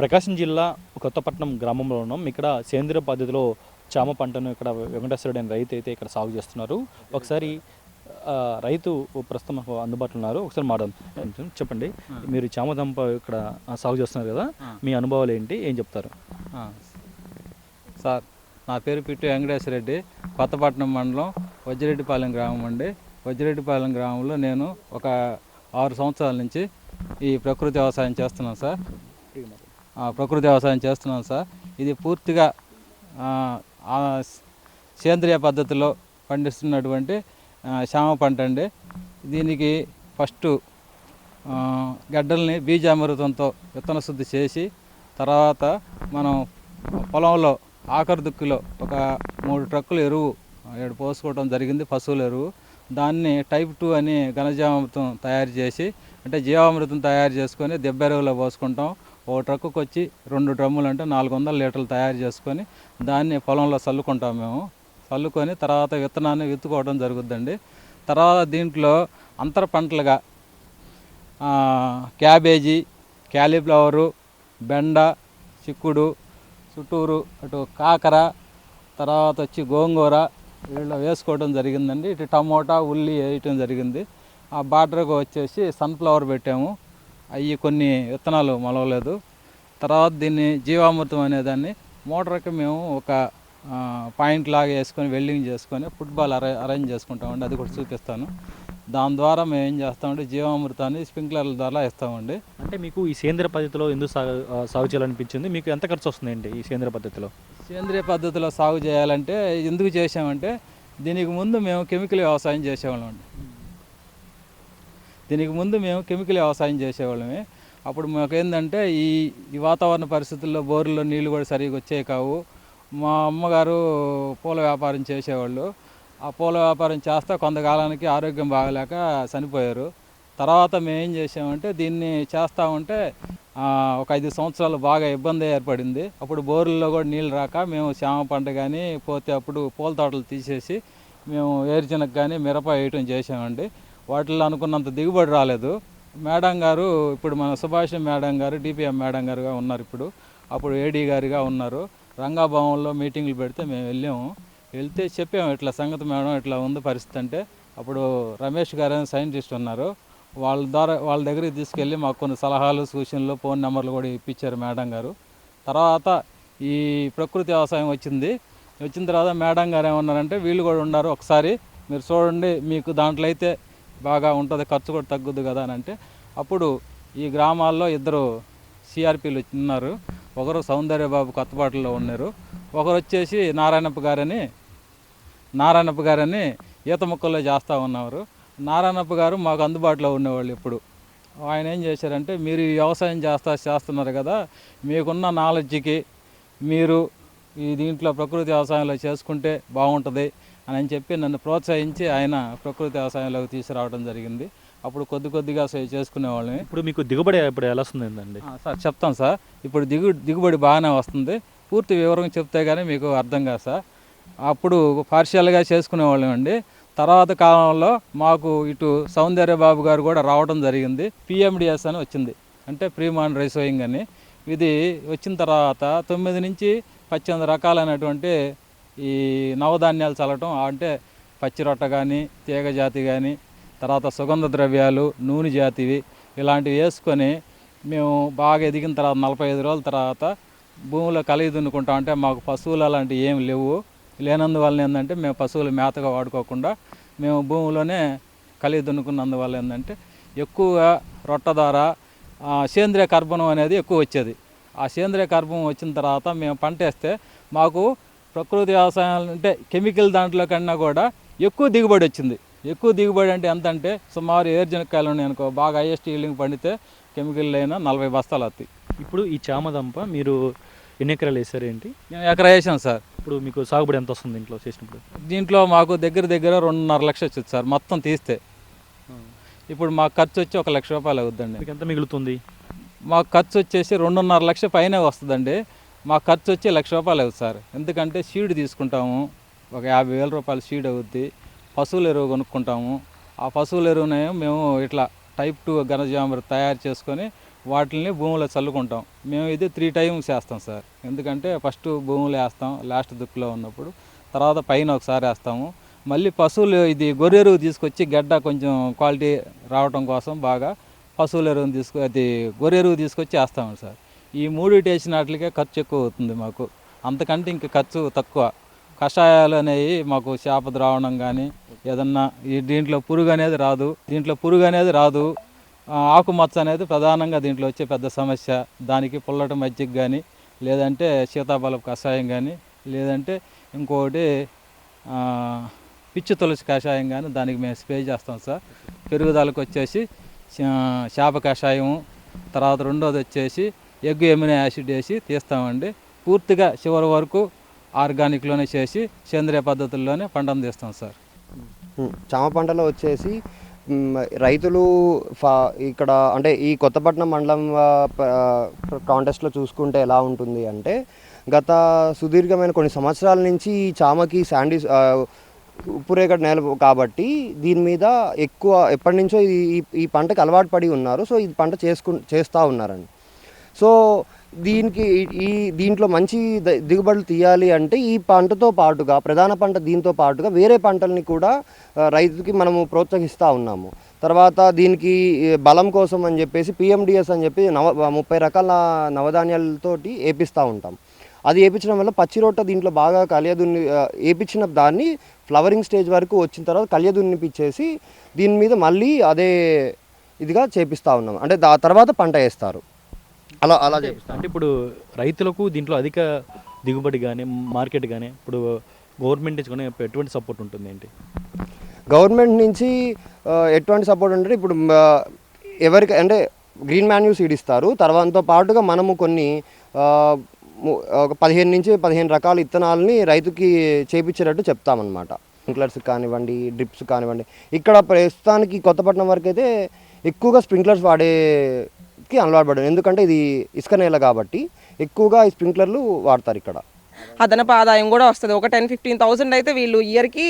ప్రకాశం జిల్లా కొత్తపట్నం గ్రామంలో ఉన్నాం. ఇక్కడ సేంద్రియ పద్ధతిలో చామ పంటను ఇక్కడ వెంకటేశ్వరుడు అనే రైతు అయితే ఇక్కడ సాగు చేస్తున్నారు. ఒకసారి రైతు ప్రస్తుతం మాకు అందుబాటులో ఉన్నారు. ఒకసారి మాట్లాడదాం. చెప్పండి. మీరు చామ దంప ఇక్కడ సాగు చేస్తున్నారు కదా మీ అనుభవాలు ఏంటి? ఏం చెప్తారు. సార్ నా పేరు పిట్టు వెంకటేశ్వర రెడ్డి కొత్తపట్నం మండలం వజ్జిరెడ్డిపాలెం గ్రామం అండి. వజ్జిరెడ్డిపాలెం గ్రామంలో నేను ఒక ఆరు సంవత్సరాల నుంచి ఈ ప్రకృతి వ్యవసాయం చేస్తున్నాను సార్. ప్రకృతి వ్యవసాయం చేస్తున్నాం సార్. ఇది పూర్తిగా సేంద్రియ పద్ధతిలో పండిస్తున్నటువంటి ఆ, శామ పంట అండి. దీనికి ఫస్ట్ గడ్డల్ని బీజామృతంతో విత్తన శుద్ధి చేసి తర్వాత మనం పొలంలో ఆఖరి దుక్కులో ఒక మూడు ట్రక్కులు ఎరువు ఏడు పోసుకోవడం జరిగింది పశువుల ఎరువు. దాన్ని టైప్ టూ అని ఘనజీవామృతం తయారు చేసి అంటే జీవామృతం తయారు చేసుకొని దెబ్బ ఎరువులో పోసుకుంటాం. ఓ ట్రక్కుకి వచ్చి రెండు డ్రమ్ములు అంటే నాలుగు వందల లీటర్లు తయారు చేసుకొని దాన్ని పొలంలో చల్లుకుంటాం మేము. చల్లుకొని తర్వాత విత్తనాన్ని విత్తుకోవడం జరుగుద్దండి. తర్వాత దీంట్లో అంతర పంటలుగా క్యాబేజీ క్యాలీఫ్లవరు బెండ చిక్కుడు చుట్టూరు అటు కాకర తర్వాత వచ్చి గోంగూర వీళ్ళు వేసుకోవడం జరిగిందండి. ఇటు టమోటా ఉల్లి వేయటం జరిగింది. ఆ బార్డర్కి వచ్చేసి సన్ఫ్లవర్ పెట్టాము. అవి కొన్ని విత్తనాలు మొలవలేదు. తర్వాత దీన్ని జీవామృతం అనేదాన్ని మోటార్కి మేము ఒక పాయింట్ లాగా వేసుకొని వెల్డింగ్ చేసుకొని ఫుట్బాల్ అరే అరేంజ్ చేసుకుంటామండి. అది కూడా చూపిస్తాను. దాని ద్వారా మేము ఏం చేస్తామంటే జీవామృతాన్ని స్ప్రింక్లర్ల ద్వారా ఇస్తామండి అంటే మీకు ఈ సేంద్రియ పద్ధతిలో ఎందుకు సాగు సాగు చేయాలనిపించింది? మీకు ఎంత ఖర్చు వస్తుందండి ఈ సేంద్రియ పద్ధతిలో? సేంద్రియ పద్ధతిలో సాగు చేయాలంటే ఎందుకు చేసామంటే దీనికి ముందు మేము కెమికల్ వ్యవసాయం చేసేవాళ్ళం అండి దీనికి ముందు మేము కెమికల్ వ్యవసాయం చేసేవాళ్ళమే. అప్పుడు మాకు ఏంటంటే ఈ ఈ వాతావరణ పరిస్థితుల్లో బోర్లో నీళ్ళు కూడా సరిగా వచ్చే కావు. మా అమ్మగారు పూల వ్యాపారం చేసేవాళ్ళు. ఆ పూల వ్యాపారం చేస్తా కొంతకాలానికి ఆరోగ్యం బాగలేక చనిపోయారు. తర్వాత మేము ఏం చేసామంటే దీన్ని చేస్తూ ఉంటే ఒక ఐదు సంవత్సరాలు బాగా ఇబ్బంది ఏర్పడింది. అప్పుడు బోర్లలో కూడా నీళ్ళు రాక మేము శామ పంట కానీ పోతే అప్పుడు పూల తోటలు తీసేసి మేము ఏరుచెనగ కానీ మిరప వేయటం చేసామండి. వాటిల్లో అనుకున్నంత దిగుబడి రాలేదు. మేడం గారు ఇప్పుడు మన సుభాష్ మేడం గారు డిపిఎం మేడం గారుగా ఉన్నారు ఇప్పుడు. అప్పుడు ఏడీ గారుగా ఉన్నారు. రంగాభవన్లో మీటింగ్లు పెడితే మేము వెళ్ళాము. వెళ్తే చెప్పాము ఇట్లా సంగతి మేడం ఇట్లా ఉంది పరిస్థితి అంటే అప్పుడు రమేష్ గారు అని సైంటిస్ట్ ఉన్నారు. వాళ్ళ ద్వారా వాళ్ళ దగ్గరికి తీసుకెళ్ళి మాకు కొన్ని సలహాలు సూచనలు ఫోన్ నెంబర్లు కూడా ఇప్పించారు మేడం గారు. తర్వాత ఈ ప్రకృతి వ్యవసాయం వచ్చింది. వచ్చిన తర్వాత మేడం గారు ఏమన్నారంటే వీళ్ళు కూడా ఉన్నారు ఒకసారి మీరు చూడండి మీకు దాంట్లో అయితే బాగా ఉంటుంది ఖర్చు కూడా తగ్గుద్ది కదా అని అంటే అప్పుడు ఈ గ్రామాల్లో ఇద్దరు సిఆర్పీలు ఉన్నారు. ఒకరు సౌందర్యబాబు కొత్తపాటలో ఉన్నారు. ఒకరు వచ్చేసి నారాయణప్ప గారని నారాయణప్ప గారని ఈత మొక్కల్లో చేస్తూ ఉన్నారు. నారాయణప్ప గారు మాకు అందుబాటులో ఉండేవాళ్ళు ఇప్పుడు ఆయన ఏం చేశారంటే మీరు వ్యవసాయం చేస్తా చేస్తున్నారు కదా మీకున్న నాలెడ్జ్కి మీరు ఈ దీంట్లో ప్రకృతి వ్యవసాయంలో చేసుకుంటే బాగుంటుంది. అని చెప్పి నన్ను ప్రోత్సహించి ఆయన ప్రకృతి వ్యవసాయంలోకి తీసుకురావడం జరిగింది. అప్పుడు కొద్ది కొద్దిగా చేసుకునేవాళ్ళని ఇప్పుడు మీకు దిగుబడి ఇప్పుడు ఎలా వస్తుందండి? సార్ చెప్తాం సార్. ఇప్పుడు దిగు దిగుబడి బాగానే వస్తుంది. పూర్తి వివరం చెప్తే కానీ మీకు అర్థం కాదు సార్. అప్పుడు పార్షియల్గా చేసుకునేవాళ్ళం అండి. తర్వాత కాలంలో మాకు ఇటు సౌందర్య బాబు గారు కూడా రావడం జరిగింది. పిఎండిఎస్ అని వచ్చింది. అంటే ప్రీమాన్ రైసోయింగ్ అని. ఇది వచ్చిన తర్వాత తొమ్మిది నుంచి పద్దెనిమిది రకాలైనటువంటి ఈ నవధాన్యాలు చల్లటం అంటే పచ్చిరొట్ట కానీ తీగ జాతి కానీ తర్వాత సుగంధ ద్రవ్యాలు నూనె జాతివి ఇలాంటివి వేసుకొని మేము బాగా ఎదిగిన తర్వాత నలభై ఐదు రోజుల తర్వాత భూమిలో కలిగి దున్నుకుంటాం. అంటే మాకు పశువులు అలాంటివి ఏమి లేవు. లేనందువల్ల ఏంటంటే మేము పశువులు మేతగా వాడుకోకుండా మేము భూమిలోనే కలిగి దున్నుకున్నందువల్ల ఏంటంటే ఎక్కువగా రొట్ట ద్వారా సేంద్రియ కర్బనం అనేది ఎక్కువ వచ్చేది. ఆ సేంద్రియ కర్బనం వచ్చిన తర్వాత మేము పంట వేస్తే మాకు ప్రకృతి వ్యవసాయం అంటే కెమికల్ దాంట్లో కన్నా కూడా ఎక్కువ దిగుబడి వచ్చింది. ఎక్కువ దిగుబడి అంటే ఎంత అంటే సుమారు ఏర్జనకాయలు ఉన్నాయి అనుకో బాగా హైయెస్ట్ ఈల్డింగ్ పండితే కెమికల్ అయినా నలభై బస్తాలు వస్తాయి ఇప్పుడు ఈ చామ దంప మీరు ఎన్ని ఎకరాలు వేసారు ఏంటి? మేము ఎకరా వేసాం సార్. ఇప్పుడు మీకు సాగుబడి ఎంత వస్తుంది ఇంట్లో చేసినప్పుడు? దీంట్లో మాకు దగ్గర దగ్గర రెండున్నర లక్ష వచ్చింది సార్ మొత్తం తీస్తే. ఇప్పుడు మాకు ఖర్చు వచ్చి ఒక లక్ష రూపాయలు అవుద్దండి ఎంత మిగులుతుంది? మాకు ఖర్చు వచ్చేసి రెండున్నర లక్ష పైన వస్తుందండి. మా ఖర్చు వచ్చి లక్ష రూపాయలు అవుతుంది సార్. ఎందుకంటే సీడ్ తీసుకుంటాము. ఒక యాభై వేల రూపాయలు సీడ్ అవుద్ది. పశువుల ఎరువు కొనుక్కుంటాము. ఆ పశువుల ఎరువునే మేము ఇట్లా టైప్ టూ ఘనజీవామృతం తయారు చేసుకొని వాటిని భూమిలో చల్లుకుంటాం. మేము ఇది త్రీ టైమ్స్ వేస్తాం సార్. ఎందుకంటే ఫస్ట్ భూమిలో వేస్తాం లాస్ట్ దుక్కులో ఉన్నప్పుడు. తర్వాత పైన ఒకసారి వేస్తాము. మళ్ళీ పశువులు ఇది గొర్రె ఎరువు తీసుకొచ్చి గడ్డ కొంచెం క్వాలిటీ రావటం కోసం బాగా పశువుల ఎరువుని తీసుకు అది గొర్రె ఎరువు తీసుకొచ్చి వేస్తాము సార్. ఈ మూడిటి వేసినట్లకే ఖర్చు ఎక్కువ అవుతుంది మాకు. అంతకంటే ఇంక ఖర్చు తక్కువ. కషాయాలు అనేవి మాకు చేప ద్రావణం కానీ ఏదన్నా ఈ దీంట్లో పురుగు అనేది రాదు. దీంట్లో పురుగు అనేది రాదు. ఆకుమచ్చ అనేది ప్రధానంగా దీంట్లో వచ్చే పెద్ద సమస్య. దానికి పుల్లటి మజ్జిగ కానీ లేదంటే సీతాఫలపు కషాయం కానీ లేదంటే ఇంకొకటి పిచ్చి తులసి కషాయం కానీ దానికి మేము స్ప్రే చేస్తాం సార్. పెరుగుదలకు వచ్చేసి చేప కషాయం తర్వాత రెండోది వచ్చేసి ఎగ్ ఎమినో యాసిడ్ వేసి తీస్తామండి. పూర్తిగా చివరి వరకు ఆర్గానిక్లోనే చేసి సేంద్రియ పద్ధతుల్లోనే పంటను తీస్తాం సార్. చామ పంటలో వచ్చేసి రైతులు ఫా ఇక్కడ అంటే ఈ కొత్తపట్నం మండలం కాంటెస్ట్లో చూసుకుంటే ఎలా ఉంటుంది అంటే గత సుదీర్ఘమైన కొన్ని సంవత్సరాల నుంచి ఈ చామకి శాండీ ఉప్పురేగడ నేల కాబట్టి దీని మీద ఎక్కువ ఎప్పటి నుంచో ఈ ఈ- ఈ పంటకు అలవాటు పడి ఉన్నారు. సో ఈ పంట చేసుకు చేస్తూ ఉన్నారండి. సో దీనికి ఈ- దీంట్లో మంచి దిగుబడులు తీయాలి అంటే ఈ పంటతో పాటుగా ప్రధాన పంట దీంతో పాటుగా వేరే పంటల్ని కూడా రైతుకి మనము ప్రోత్సహిస్తూ ఉన్నాము. తర్వాత దీనికి బలం కోసం అని చెప్పేసి పిఎండిఎస్ అని చెప్పి నవ ముప్పై రకాల నవధాన్యాలతోటి ఏపిస్తూ ఉంటాం. అది ఏపించడం వల్ల పచ్చి రొట్ట దీంట్లో బాగా కలియదున్ని ఆ, ఏపించిన దాన్ని ఫ్లవరింగ్ స్టేజ్ వరకు వచ్చిన తర్వాత కలియదున్నిపించేసి దీని మీద మళ్ళీ అదే ఇదిగా చేపిస్తూ ఉన్నాం. అంటే దా తర్వాత పంట వేస్తారు. అలా అలా చేపిస్తాం అంటే ఇప్పుడు రైతులకు దీంట్లో అధిక దిగుబడి కానీ మార్కెట్ కానీ ఇప్పుడు గవర్నమెంట్ నుంచి కానీ ఎటువంటి సపోర్ట్ ఉంటుంది ఏంటి? గవర్నమెంట్ నుంచి ఎటువంటి సపోర్ట్ అంటే ఇప్పుడు ఎవరికి అంటే గ్రీన్ మాన్యూ సీడ్ ఇస్తారు. తర్వాతతో పాటుగా మనము కొన్ని ఒక పదిహేను నుంచి పదిహేను రకాల విత్తనాలని రైతుకి చేపించేటట్టు చెప్తామన్నమాట. స్ప్రింక్లర్స్ కానివ్వండి డ్రిప్స్ కానివ్వండి. ఇక్కడ ప్రస్తుతానికి కొత్తపట్నం వరకు అయితే ఎక్కువగా స్ప్రింక్లర్స్ వాడేకి అలవాటు ఎందుకంటే ఇది ఇసుక నేల కాబట్టి ఎక్కువగా ఈ స్ప్రింక్లర్లు వాడతారు ఇక్కడ. అదనపు ఆదాయం కూడా వస్తుంది. ఒక టెన్ ఫిఫ్టీన్ థౌసండ్ అయితే వీళ్ళు ఇయర్కి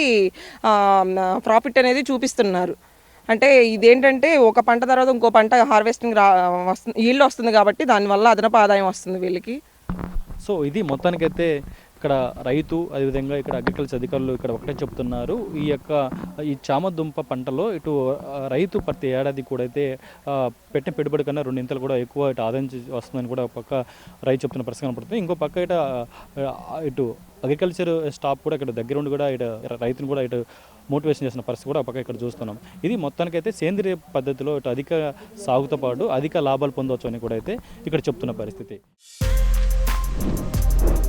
ప్రాఫిట్ అనేది చూపిస్తున్నారు. అంటే ఇదేంటంటే ఒక పంట తర్వాత ఇంకో పంట హార్వెస్టింగ్ రా వస్తుంది ఈల్డ్ వస్తుంది కాబట్టి దానివల్ల అదనపు ఆదాయం వస్తుంది వీళ్ళకి. సో ఇది మొత్తానికైతే ఇక్కడ రైతు అదేవిధంగా ఇక్కడ అగ్రికల్చర్ అధికారులు ఇక్కడ ఒకటే చెప్తున్నారు. ఈ యొక్క ఈ చామదుంప పంటలో ఇటు రైతు ప్రతి ఏడాది కూడా అయితే పెట్టిన పెట్టుబడి కన్నా రెండింతలు కూడా ఎక్కువ ఇటు ఆదాయం వస్తుందని కూడా ఒక పక్క రైతు చెప్తున్న పరిస్థితి కనపడుతుంది. ఇంకో పక్క ఇట ఇటు అగ్రికల్చర్ స్టాఫ్ కూడా ఇక్కడ దగ్గర ఉండి కూడా ఇటు రైతును కూడా ఇటు మోటివేషన్ చేసిన పరిస్థితి కూడా ఒక పక్క ఇక్కడ చూస్తున్నాం. ఇది మొత్తానికైతే సేంద్రియ పద్ధతిలో ఇటు అధిక సాగుతో పాటు అధిక లాభాలు పొందవచ్చు అని కూడా అయితే ఇక్కడ చెప్తున్న పరిస్థితి.